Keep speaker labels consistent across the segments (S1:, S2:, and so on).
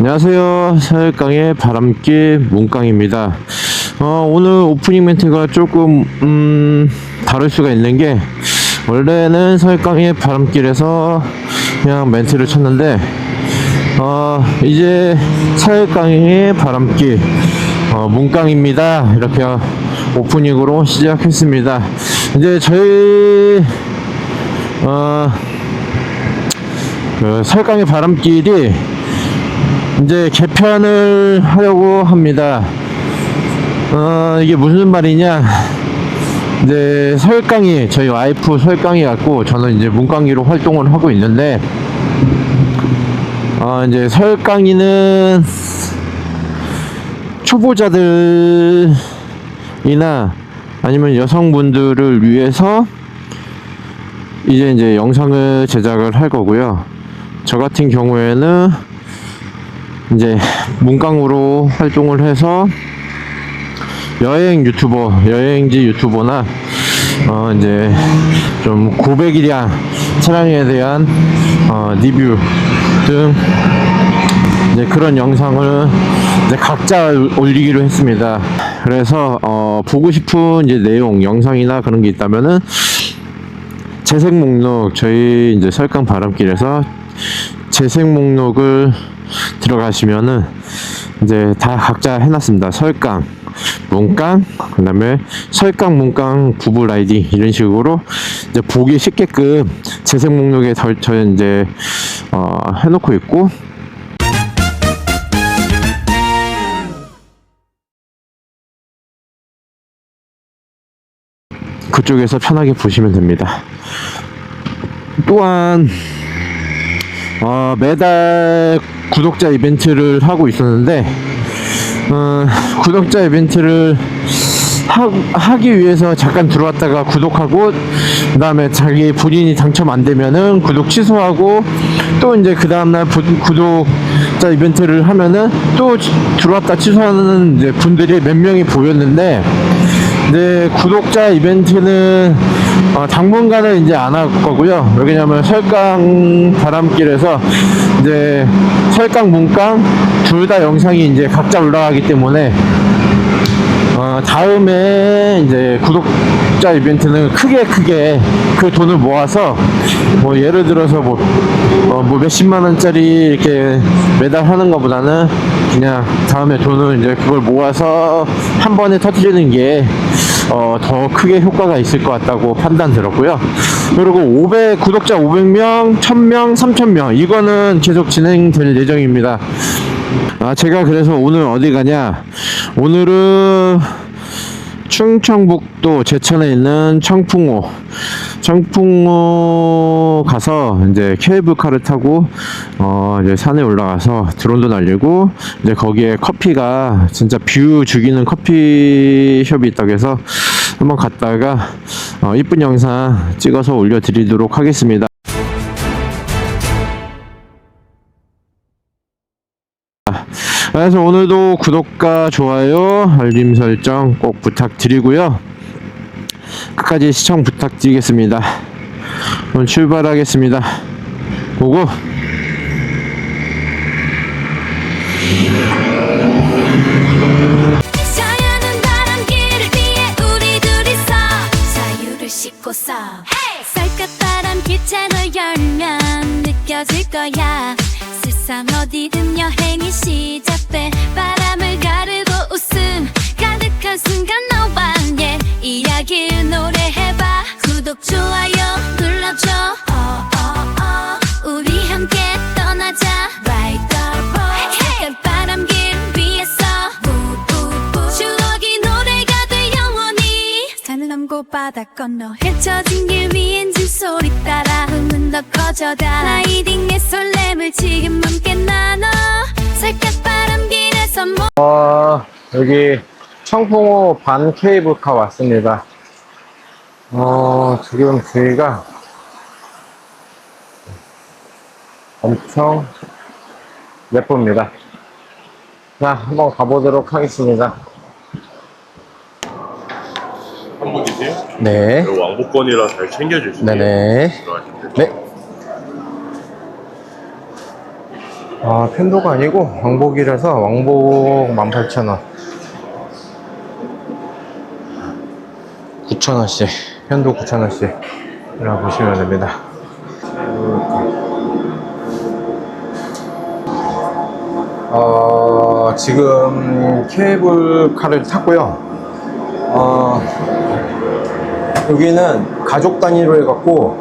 S1: 안녕하세요. 서울강의 바람길 문강입니다. 어, 오늘 오프닝 멘트가 조금 음, 다를 수가 있는 게 원래는 서울강의 바람길에서 그냥 멘트를 쳤는데 어, 이제 서울강의 바람길 어, 문강입니다. 이렇게 오프닝으로 시작했습니다. 이제 저희 어, 그 설강의 바람길이 이제 개편을 하려고 합니다. 어, 이게 무슨 말이냐? 이제 설강이 저희 와이프 설강이 갖고 저는 이제 문강기로 활동을 하고 있는데 어, 이제 설강이는 초보자들이나 아니면 여성분들을 위해서 이제 이제 영상을 제작을 할 거고요. 저 같은 경우에는 이제 문강으로 활동을 해서 여행 유튜버, 여행지 유튜버나 어 이제 좀 고백이량 차량에 대한 어 리뷰 등 이제 그런 영상을 이제 각자 올리기로 했습니다. 그래서 어 보고 싶은 이제 내용, 영상이나 그런 게 있다면은 재생 목록 저희 이제 설강 바람길에서 재생 목록을 들어가시면은 이제 다 각자 해놨습니다. 설강, 문강, 그 다음에 설강, 문강, 구글 아이디 이런 식으로 이제 보기 쉽게끔 재생 목록에 덜, 저 이제 어, 해놓고 있고 그쪽에서 편하게 보시면 됩니다. 또한 어, 매달 구독자 이벤트를 하고 있었는데 어, 구독자 이벤트를 하, 기 위해서 잠깐 들어왔다가 구독하고 그다음에 자기 본인이 당첨 안 되면은 구독 취소하고 또 이제 그 다음날 구독자 이벤트를 하면은 또 들어왔다 취소하는 분들이 몇 명이 보였는데 네, 구독자 이벤트는 어, 당분간은 이제 안 할 거고요. 왜냐면 설강 바람길에서 이제 설강 문강 둘 다 영상이 이제 각자 올라가기 때문에 어, 다음에 이제 구독자 이벤트는 크게 크게 그 돈을 모아서 뭐 예를 들어서 뭐, 어, 뭐 몇십만 원짜리 이렇게 매달 하는 것보다는 그냥 다음에 돈을 이제 그걸 모아서 한 번에 터뜨리는 게 어, 더 크게 효과가 있을 것 같다고 판단 들었고요. 그리고 500, 구독자 500명, 1000명, 3000명, 이거는 계속 진행될 예정입니다. 아, 제가 그래서 오늘 어디 가냐? 오늘은 충청북도 제천에 있는 청풍호 청풍호 가서 이제 케이블카를 타고 어 이제 산에 올라가서 드론도 날리고 이제 거기에 커피가 진짜 뷰 죽이는 커피숍이 있다고 해서 한번 갔다가 어 이쁜 영상 찍어서 올려드리도록 하겠습니다. 그래서 오늘도 구독과 좋아요, 알림 설정 꼭 부탁드리고요. 끝까지 시청 부탁드리겠습니다. 오늘 출발하겠습니다. 고고!
S2: 거야 세상 어디든 여행이 시작돼 바람을 가르고 웃음 가득한 순간 너와 내 이야기를 노래해봐. 구독 좋아요 눌러줘. 어, 어, 어. 우리 함께 떠나자. Ride the boat 쌀끝 바람길 위에서. 우우우 추억이 노래가 돼 영원히. 산을 넘고 바다 건너 헤쳐진 길 위엔 숨소리 따라 흥은 더 커져가. 라이딩의 설렘을 지금 함께 나눠. 살갗 바람길에서 모
S1: 어, 여기 청풍호 반 케이블카 왔습니다. 어, 지금 저희가 엄청 예쁩니다. 자, 한번 가보도록 하겠습니다.
S3: 한 분이세요?
S1: 네.
S3: 그 왕복권이라 잘 챙겨주시네요.
S1: 네네. 네.
S3: 아, 편도가 아니고 왕복이라서 왕복 18,000원. 9,000원씩. 편도 9,000원씩. 이라고 보시면 됩니다. 어, 지금 케이블카를 탔고요. 어, 여기는 가족 단위로 해갖고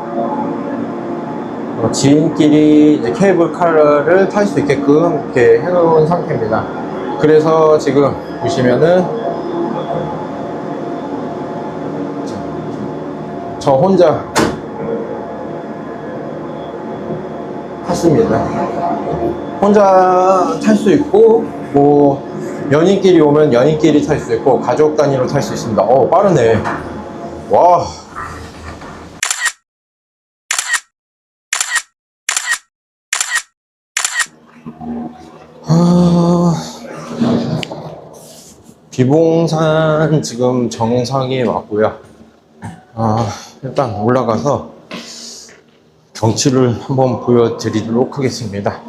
S3: 어, 지인끼리 케이블카를 탈 수 있게끔 이렇게 해놓은 상태입니다. 그래서 지금 보시면은 저 혼자 탔습니다. 혼자 탈 수 있고 뭐 연인끼리 오면 연인끼리 탈 수 있고 가족 단위로 탈 수 있습니다. 어 빠르네. 와. 아, 비봉산 지금 정상에 왔고요. 아, 일단 올라가서 경치를 한번 보여드리도록 하겠습니다.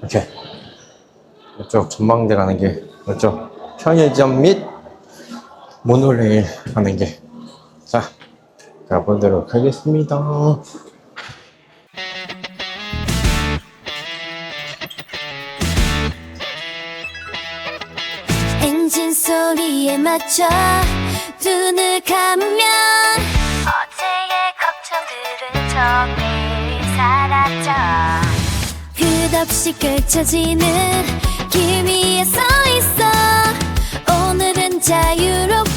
S3: 이렇게 이쪽 전망대 가는 게 이쪽 편의점 및 모노레일 가는 게 자, 가보도록 하겠습니다.
S2: 엔진 소리에 맞춰 눈을 감으면 어제의 걱정들은 정리 사라져. 끝없이 펼쳐지는 길 위에 서 있어. 오늘은 자유롭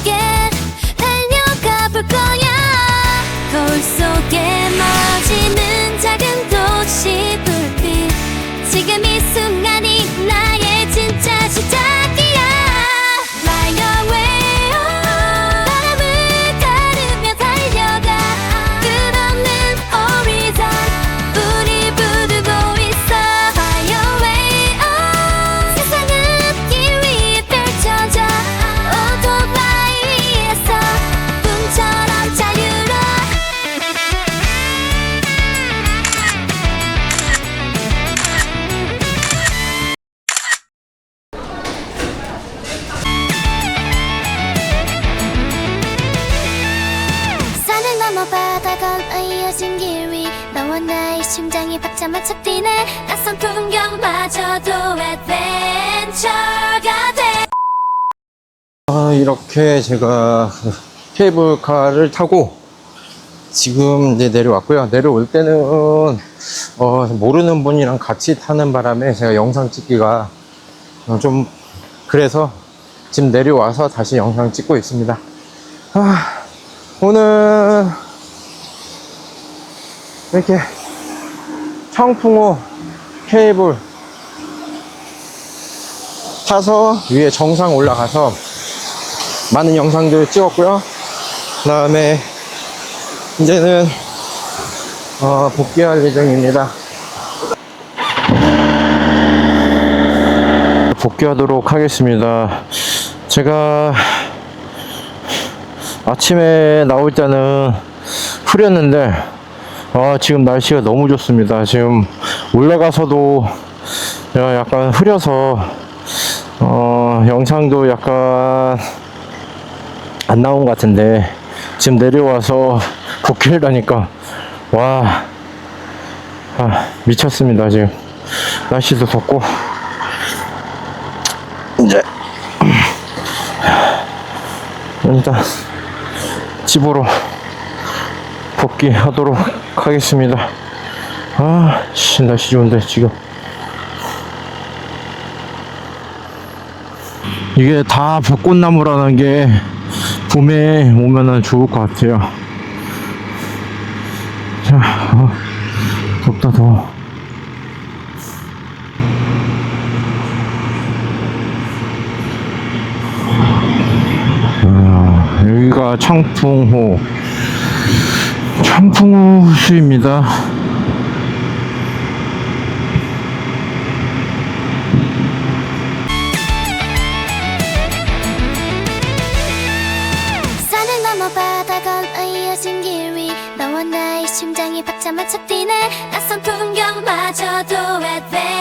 S2: 심장이 박자 맞춰 뛰네 낯선 풍경마저도 adventure가 돼
S3: 아, 이렇게 제가 그 케이블카를 타고 지금 이제 내려왔고요. 내려올 때는 어, 모르는 분이랑 같이 타는 바람에 제가 영상 찍기가 어, 좀 그래서 지금 내려와서 다시 영상 찍고 있습니다. 아, 오늘 이렇게 청풍호 케이블 타서 위에 정상 올라가서 많은 영상들 찍었고요. 그 다음에 이제는 어, 복귀할 예정입니다. 복귀하도록 하겠습니다. 제가 아침에 나올 때는 흐렸는데 아, 지금 날씨가 너무 좋습니다. 지금 올라가서도 야, 약간 흐려서 어, 영상도 약간 안 나온 것 같은데 지금 내려와서 복귀를 하니까 와 아, 미쳤습니다 지금 날씨도 덥고 이제 일단 집으로 복귀하도록 하겠습니다 아 씨, 날씨 좋은데 지금 이게 다 벚꽃나무라는 게 봄에 오면은 좋을 것 같아요. 자, 어, 덥다 더워. 아, 여기가 청풍호 청풍호 호수입니다.
S2: 산을 넘어 바다 건너 이어진 길 위 너와 나의 심장이 맞춰 뛰네 낯선 풍경마저도 advance